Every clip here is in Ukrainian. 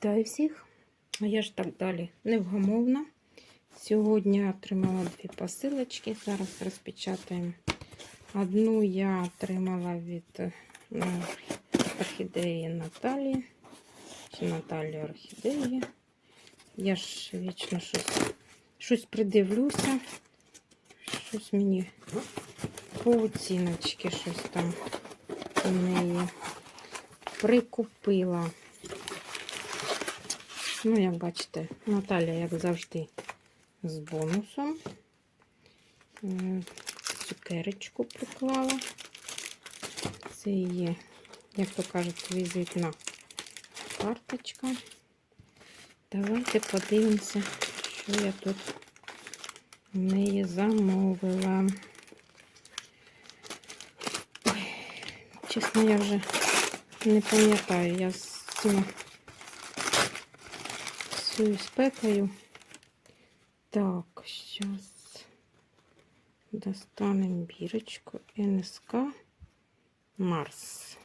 Вітаю всіх. А я ж так далі невгамовна. Сьогодні отримала дві посилочки. Зараз розпечатаємо. Одну я отримала від е, орхідеї Наталії. Чи Наталії Орхідеї. Я ж вічно щось, щось придивлюся. Щось мені по оціночки щось там у неї прикупила. Ну, як бачите, Наталя, як завжди, з бонусом. Е, Цукерочку приклала. Це її, як то кажуть, візитна карточка. Давайте подивимося, що я тут в неї замовила. Ой, чесно, я вже не пам'ятаю, я з цим цією спекою. Так, зараз достанемо бірочку НСК Марс.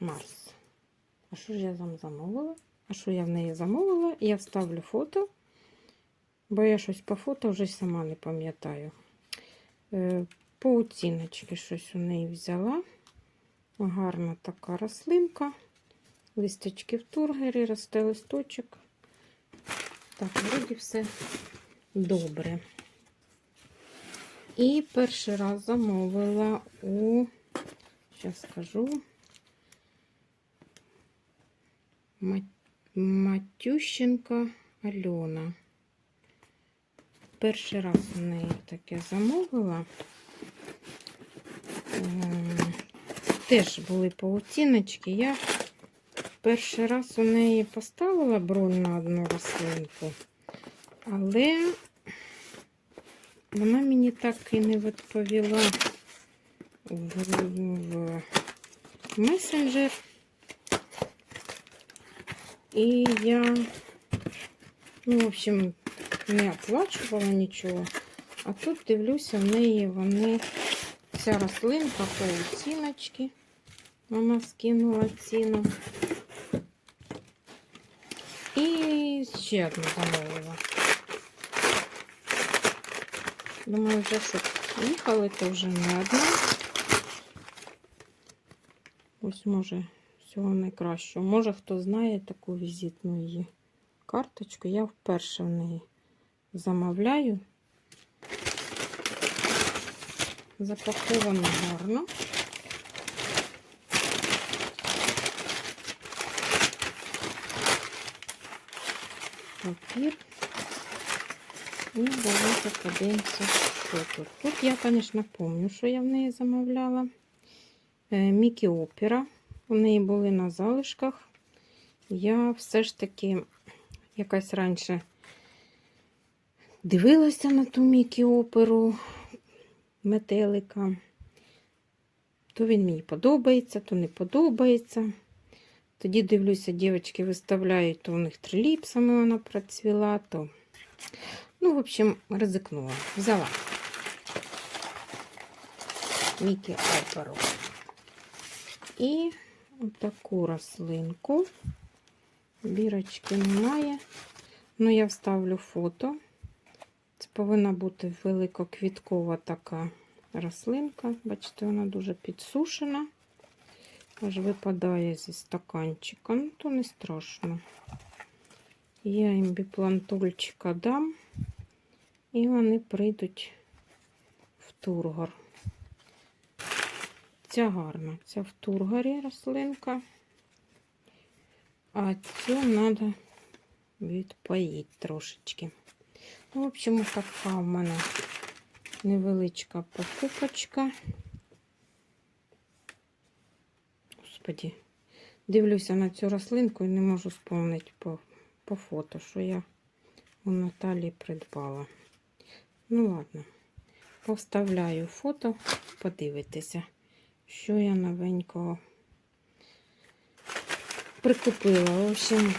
Марс. А що ж я там замовила? А що я в неї замовила? Я вставлю фото, бо я щось по фото вже сама не пам'ятаю. Е, По оціночки щось у неї взяла. Гарна така рослинка. Листочки в тургері, росте листочок. Так, вроді все добре. І перший раз замовила у, зараз скажу, Матющенка Альона. Перший раз у неї таке замовила. Ем, Теж були по оціночки. Я перший раз у неї поставила бронь на одну рослинку, але вона мені так і не відповіла в, в месенджер. І я, ну, в общем, не оплачувала нічого. А тут дивлюся, в неї вони ця рослинка по оціночки. Вона скинула ціну. І ще одну замовила. Думаю, вже щоб їхали, то вже не одна. Ось може всього найкращого. Може, хто знає таку візитну її карточку. Я вперше в неї замовляю. Запаковано гарно. Папір. І давайте подивимося, що тут. Тут я, звісно, пам'ятаю, що я в неї замовляла. Е, Мікі Опера. У неї були на залишках. Я все ж таки якась раніше дивилася на ту Мікі Оперу метелика. То він мені подобається, то не подобається. Тоді дивлюся, дівчатки виставляють, то у них триліпсами вона процвіла, то. Ну, в общем, ризикнула. Взяла Мікі Оперу. І отаку рослинку. Бірочки немає. Ну, я вставлю фото. Це повинна бути великоквіткова така рослинка. Бачите, вона дуже підсушена. Аж випадає зі стаканчика. Ну, то не страшно. Я їм біплантульчика дам, і вони прийдуть в тургор. Ця гарна, ця в тургорі рослинка. А цю треба відпоїти трошечки. Ну, в общем, така в мене невеличка покупочка. Господі, дивлюся на цю рослинку і не можу спомнити по, по фото, що я у Наталі придбала. Ну, ладно, повставляю фото, подивитися, що я новенького прикупила. В общем,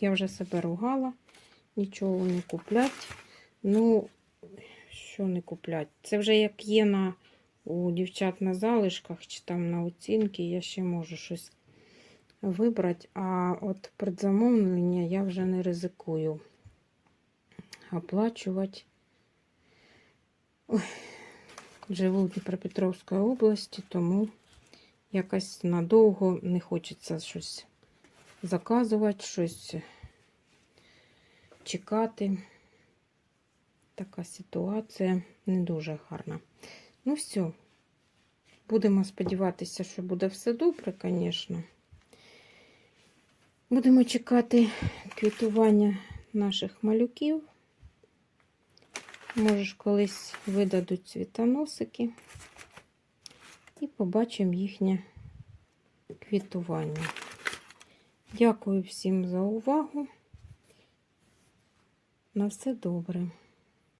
я вже себе ругала, нічого не куплять. Ну, що не куплять? Це вже як є на у дівчат на залишках чи там на оцінки я ще можу щось вибрати. А от предзамовлення я вже не ризикую оплачувати. Ой, живу в Дніпропетровській області, тому якось надовго не хочеться щось заказувати, щось чекати. Така ситуація не дуже гарна. Ну, все. Будемо сподіватися, що буде все добре, звісно. Будемо чекати квітування наших малюків. Може, ж колись видадуть цвітоносики і побачимо їхнє квітування. Дякую всім за увагу. На все добре.